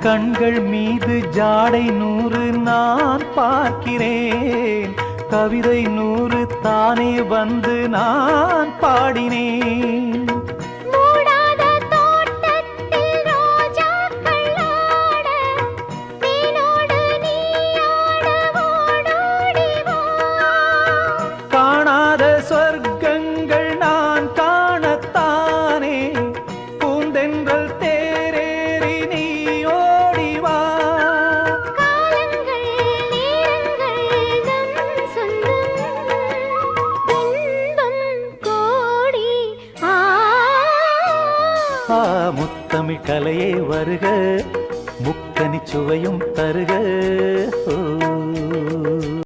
கண்கள் மீது ஜாடை நூறு நான் பார்க்கிறேன். கவிதை நூறு தானே வந்து நான் பாடினேன். சொர்க்கங்கள் நான் காணத்தானே. பூந்தென்றல் ஆஹா முத்தமிழ் கலையே வருக முக்கனி சுவையும் தருக. ஓ.